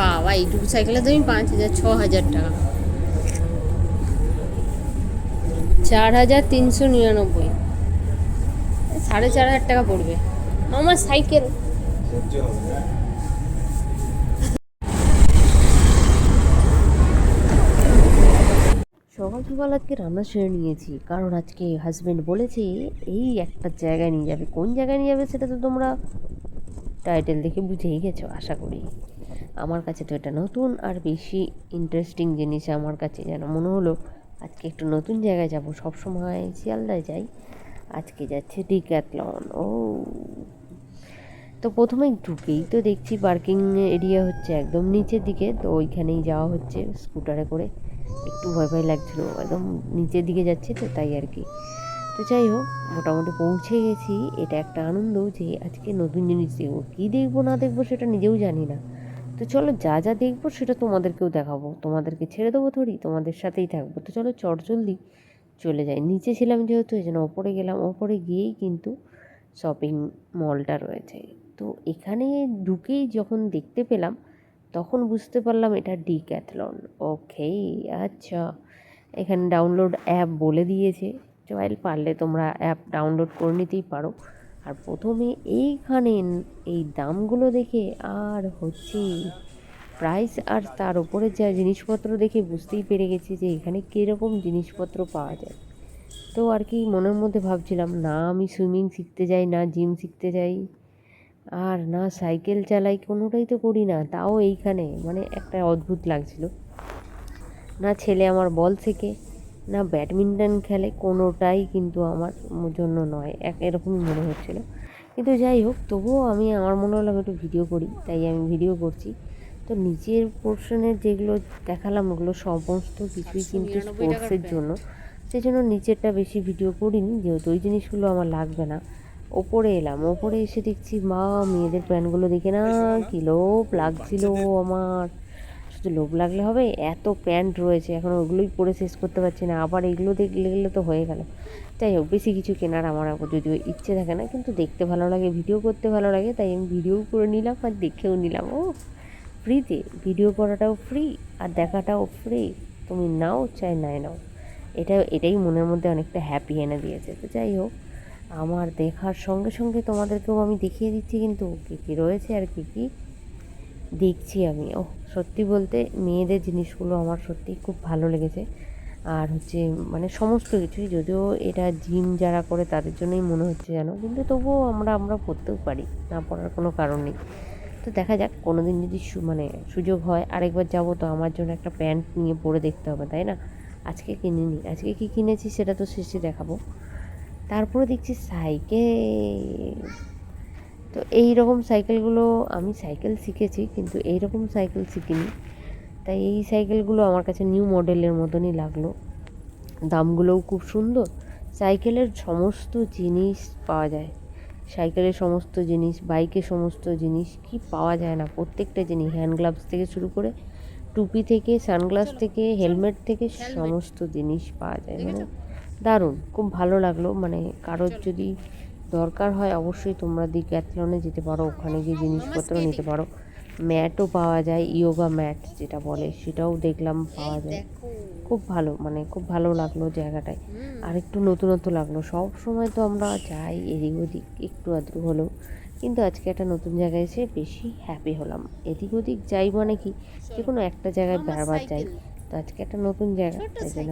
বাবা এইটুকু সাইকেলের দামই পাঁচ হাজার, ছ হাজার টাকা। চার হাজার তিনশো নিরানব্বই। সাড়ে চার হাজার টাকা পড়বে। আমার সাইকেল সকাল সকাল আজকে রান্না সেরে নিয়েছি, কারণ আজকে হাজবেন্ড বলেছে, এই একটা জায়গায় নিয়ে যাবে। কোন জায়গায় নিয়ে যাবে সেটা তো তোমরা টাইটেল দেখে বুঝেই গেছো, আশা করি। আমার কাছে তো এটা নতুন আর বেশি ইন্টারেস্টিং জিনিস আমার কাছে যেন মনে হলো, আজকে একটু নতুন জায়গায় যাব। সবসময় শিয়ালদায় যাই, আজকে যাচ্ছে ডিক্যাথলন ও। তো প্রথমে ঢুকেই তো দেখছি পার্কিং এরিয়া হচ্ছে একদম নিচের দিকে, তো ওইখানেই যাওয়া হচ্ছে স্কুটারে করে। একটু ভয় ভয় লাগছিল, একদম নিচের দিকে যাচ্ছে তো তাই আর কি। তো যাই হোক, মোটামুটি পৌঁছে গেছি। এটা একটা আনন্দ যে আজকে নতুন জিনিস দেখব। কী দেখব, না দেখব সেটা নিজেও জানি না। তো চলো যা যা দেখব সেটা তোমাদেরকেও দেখাবো। তোমাদেরকে ছেড়ে দেবো থরি তোমাদের সাথেই থাকব। তো চলো চট জলদি চলে যাই। নিচে ছিলাম যেহেতু, এই জন্য ওপরে গেলাম। ওপরে গিয়েই কিন্তু শপিং মলটা রয়েছে। তো এখানে ঢুকেই যখন দেখতে পেলাম, তখন বুঝতে পারলাম এটা ডিক্যাথলন ওকে আচ্ছা। এখানে ডাউনলোড অ্যাপ বলে দিয়েছে। চয়েল পারলে তোমরা অ্যাপ ডাউনলোড করে নিতেই পারো। আর প্রথমে এইখানে এই দামগুলো দেখে আর হচ্ছে প্রাইস আর তার উপরে যা জিনিসপত্র দেখে বুঝতেই পেরে গেছি যে এখানে কীরকম জিনিসপত্র পাওয়া যায়। তো আর কি মনের মধ্যে ভাবছিলাম, না আমি সুইমিং শিখতে যাই, না জিম শিখতে যাই, আর না সাইকেল চালাই, কোনোটাই তো করি না, তাও এইখানে মানে একটা অদ্ভুত লাগছিল। না ছেলে আমার বল শেখে না ব্যাডমিন্টন খেলে কোনোটাই কিন্তু আমার জন্য নয় এক এরকমই মনে হচ্ছিল। কিন্তু যাই হোক তবুও আমি আমার মনে হলো একটু ভিডিও করি তাই আমি ভিডিও করছি। তো নিচের পোর্শনের যেগুলো দেখালাম ওগুলো সমস্ত কিছুই কিন্তু স্পোর্টসের জন্য সেই জন্য। নিচেরটা বেশি ভিডিও করিনি যেহেতু ওই জিনিসগুলো আমার লাগবে না। ওপরে এলাম ওপরে এসে দেখছি মা মেয়েদের প্যান্টগুলো দেখে না কি লোভ লাগছিল আমার। শুধু লোভ লাগলে হবে, এত প্যান্ট রয়েছে, এখন ওগুলোই পরে শেষ করতে পারছি না, আবার এগুলো দেখলে গেলে তো হয়ে গেল। যাই হোক, বেশি কিছু কেনার আমার যদিও ইচ্ছে থাকে না, কিন্তু দেখতে ভালো লাগে, ভিডিও করতে ভালো লাগে, তাই আমি ভিডিও করে নিলাম আর দেখেও নিলাম। ও, ফ্রিতে, ভিডিও করাটাও ফ্রি আর দেখাটাও ফ্রি। তুমি নাও, চাই নাই নাও। এটা, এটাই মনের মধ্যে অনেকটা হ্যাপি এনে দিয়েছে। তো যাই হোক, আমার দেখার সঙ্গে সঙ্গে তোমাদেরকেও আমি দেখিয়ে দিচ্ছি কিন্তু কী কী রয়েছে আর কী কী দেখছি আমি। ও সত্যি বলতে মেয়েদের জিনিসগুলো আমার সত্যি খুব ভালো লেগেছে। আর হচ্ছে মানে সমস্ত কিছুই, যদিও এটা জিম যারা করে তাদের জন্যই মনে হচ্ছে যেন, কিন্তু তবুও আমরা আমরা পড়তেও পারি, না পড়ার কোনো কারণ নেই। তো দেখা যাক কোনো দিন যদি মানে সুযোগ হয়, আরেকবার যাব তো আমার জন্য একটা প্যান্ট নিয়ে পরে দেখতে হবে, তাই না? আজকে কিনিনি। আজকে কি কিনেছি সেটা তো শেষে দেখাবো। তারপরে দেখছি সাইকেল। তো এই রকম সাইকেলগুলো আমি সাইকেল শিখেছি কিন্তু এই রকম সাইকেল শিখিনি। তাই এই সাইকেলগুলো আমার কাছে নিউ মডেলের মতনই লাগল। দামগুলোও খুব সুন্দর। সাইকেলের সমস্ত জিনিস পাওয়া যায়। সাইকেলের সমস্ত জিনিস বাইকের সমস্ত জিনিস কি পাওয়া যায় না? প্রত্যেকটা জিনিস হ্যান্ড গ্লাভস থেকে শুরু করে টুপি থেকে সানগ্লাস থেকে হেলমেট থেকে সমস্ত জিনিস পাওয়া যায়। মানে দারুণ। খুব ভালো লাগল। মানে কারোর যদি দরকার হয় অবশ্যই তোমরা ডিক্যাথলনে যেতে পারো ওখানে গিয়ে জিনিসপত্র নিতে পারো। ম্যাটও পাওয়া যায় ইয়োগা ম্যাট যেটা বলে সেটাও দেখলাম পাওয়া যায়। খুব ভালো মানে খুব ভালো লাগল জায়গাটায়। আর একটু নতুনত্ব লাগল সব সময় তো আমরা যাই এদিক ওদিক একটু আধটু হলেও। কিন্তু আজকে একটা নতুন জায়গায় এসে বেশি হ্যাপি হলাম। এদিক ওদিক যাই মানে কি যে কোনো একটা জায়গায় বারবার যাই। তো আজকে একটা নতুন জায়গা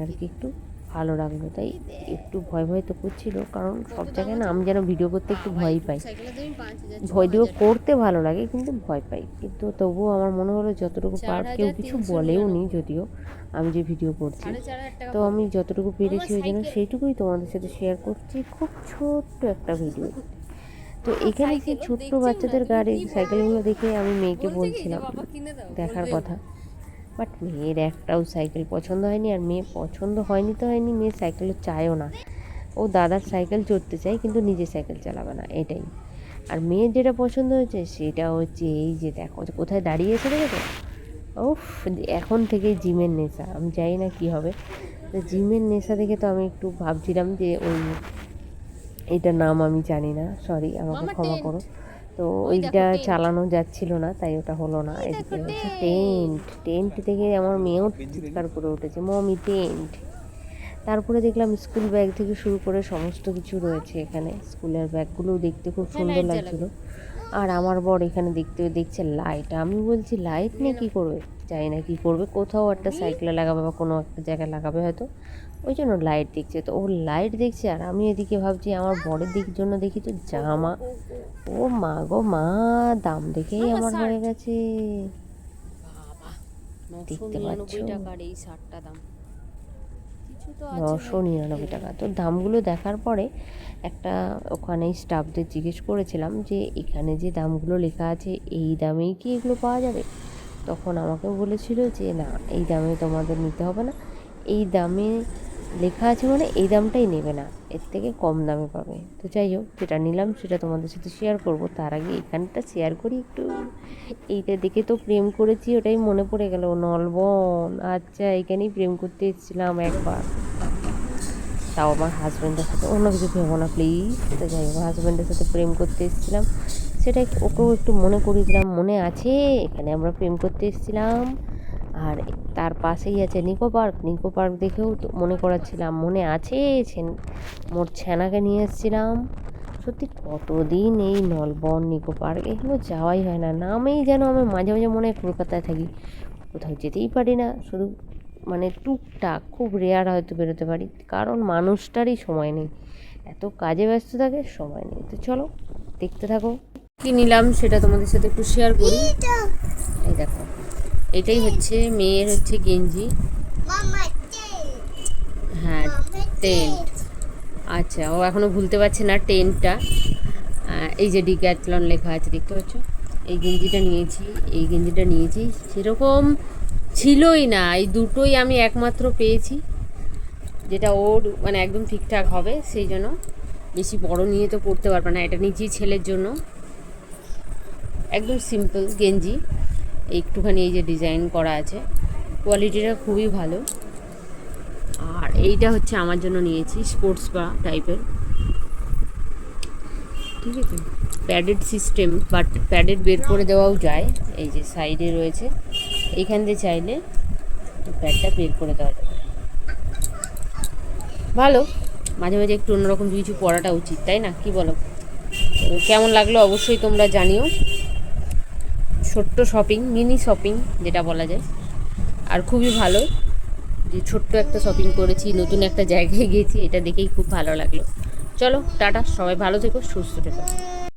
আর কি একটু ভালো লাগল। তাই একটু ভয় ভয় তো করছিল কারণ সব জায়গায় না আমি যেন ভিডিও করতে একটু ভয়ই পাই। ছ ভিডিও করতে ভালো লাগে কিন্তু ভয় পাই। কিন্তু তবুও আমার মনে হলো যতটুকু পার কেউ কিছু বলেও নি যদিও আমি যে ভিডিও করছি। তো আমি যতটুকু পেরেছি ওই জন্য সেইটুকুই তোমাদের সাথে শেয়ার করছি। খুব ছোট্ট একটা ভিডিও তো এখানে সেই ছোট্ট বাচ্চাদের গাড়ি সাইকেলগুলো দেখে আমি মেয়েকে বলছিলাম দেখার কথা। বাট মেয়ের একটাও সাইকেল পছন্দ হয়নি আর মেয়ে পছন্দ হয়নি তো হয়নি মেয়ে সাইকেলও চায়ও না। ও দাদার সাইকেল চড়তে চায় কিন্তু নিজে সাইকেল চালাবে না এটাই। আর মেয়ের যেটা পছন্দ হয়েছে সেটা হচ্ছে এই যে দেখো কোথায় দাঁড়িয়েছে দেখো উফ এখন থেকেই জিমের নেশা আমি জানি না কী হবে। তো জিমের নেশা দেখে তো আমি একটু ভাবছিলাম যে ওই এটার নাম আমি জানি না সরি আমাকে ক্ষমা করো। তো ওইটা চালানো যাচ্ছিল না তাই ওটা হলো না। এদিকে হচ্ছে টেন্ট টেন্ট থেকে আমার মেয়েও চিৎকার করে উঠেছে মমি টেন্ট তারপরে দেখলাম স্কুল ব্যাগ থেকে শুরু করে সমস্ত কিছু রয়েছে এখানে। স্কুলের ব্যাগগুলো দেখতে খুব হ্যাঁ, সুন্দর লাগছিল। আর আমার বর এখানে দেখতে দেখছে লাইট আমি বলছি লাইট নিয়ে কী করবে? জানি না কী করবে কোথাও একটা সাইকেলে লাগাবে বা কোনো একটা জায়গায় লাগাবে হয়তো। ওই জন্য লাইট দেখছে তো ও লাইট দেখছে আর আমি এদিকে ভাবছি আমার বরের দিক জন্য দেখি তো জামা। ও মা গো মা দাম দেখেই আমার হয়ে গেছে। দেখতে নিরানব্বই পাচ্ছো? টাকার এই শার্টটা দাম। নশো নিরানব্বই টাকা। তো দামগুলো দেখার পরে একটা ওখানে স্টাফদের জিজ্ঞেস করেছিলাম যে এখানে যে দামগুলো লেখা আছে এই দামেই কি এগুলো পাওয়া যাবে? তখন আমাকে বলেছিল যে, না, এই দামে তোমাদের নিতে হবে না। এই দামে লেখা আছে মানে এই দামটাই নেবে না, এর থেকে কম দামে পাবে। তো যাই হোক, যেটা নিলাম সেটা তোমাদের সাথে শেয়ার করব। তার আগে এখানটা শেয়ার করি একটু। এইটা দেখে তো প্রেম করেছি, ওটাই মনে পড়ে গেল। নলবন আচ্ছা এখানেই প্রেম করতে এসেছিলাম একবার। তাও আমার হাজব্যান্ডের সাথে অন্য কিছু ভেবো না প্লিজ তো যাই হোক হাজব্যান্ডের সাথে প্রেম করতে এসেছিলাম। সেটা ওকেও একটু মনে করিয়ে দিলাম মনে আছে, এখানে আমরা প্রেম করতে এসেছিলাম। আর তার পাশেই আছে নিকো পার্ক নিকো পার্ক দেখেও তো মনে করাচ্ছিলাম, মনে আছে মোর ছানাকে নিয়ে এসেছিলাম। সত্যি কতদিন এই নলবন, নিকো পার্ক, এগুলো যাওয়াই হয় না, নামেই যেন আমি মাঝে মাঝে মনে হয় কলকাতায় থাকি। কোথাও যেতেই পারি না, শুধু মানে টুকটাক, খুব রেয়ার হয়তো বেরোতে পারি, কারণ মানুষটারই সময় নেই। এত কাজে ব্যস্ত থাকে, সময় নেই। তো চলো, দেখতে থাকো। কি নিলাম সেটা তোমাদের সাথে একটু শেয়ার করি। এই দেখো এটাই হচ্ছে মেয়ের হচ্ছে গেঞ্জি। হ্যাঁ টেন্ট। আচ্ছা ও এখনও ভুলতে পারছে না টেন্টটা। এই যে ডিক্যাথলন লেখা আছে দেখতে পাচ্ছ? এই গেঞ্জিটা নিয়েছি এই গেঞ্জিটা নিয়েছি সেরকম ছিলই না। এই দুটোই আমি একমাত্র পেয়েছি যেটা ওর মানে একদম ঠিকঠাক হবে সেই জন্য। বেশি বড় নিয়ে তো পড়তে পারবে না এটা নিয়েছি ছেলের জন্য। একদম সিম্পল গেঞ্জি। একটুখানি এই যে ডিজাইন করা আছে। কোয়ালিটিটা খুবই ভালো। আর এইটা হচ্ছে আমার জন্য নিয়েছি স্পোর্টস বা টাইপের ঠিক আছে? প্যাডেড সিস্টেম বাট প্যাডেড বের করে দেওয়াও যায়। এই যে সাইডে রয়েছে। এইখান দিয়ে চাইলে প্যাডটা বের করে দেওয়া যাবে। ভালো। মাঝে মাঝে একটু অন্যরকম কিছু পড়াটা উচিত, তাই না? কি বলো? কেমন লাগল অবশ্যই তোমরা জানিও। ছোট্ট শপিং মিনি শপিং যেটা বলা যায়। আর খুবই ভালো যে ছোট্ট একটা শপিং করেছি, নতুন একটা জায়গায় গিয়েছি এটা দেখেই খুব ভালো লাগল। চলো, টাটা, সবাই ভালো থেকো, সুস্থ থেকো।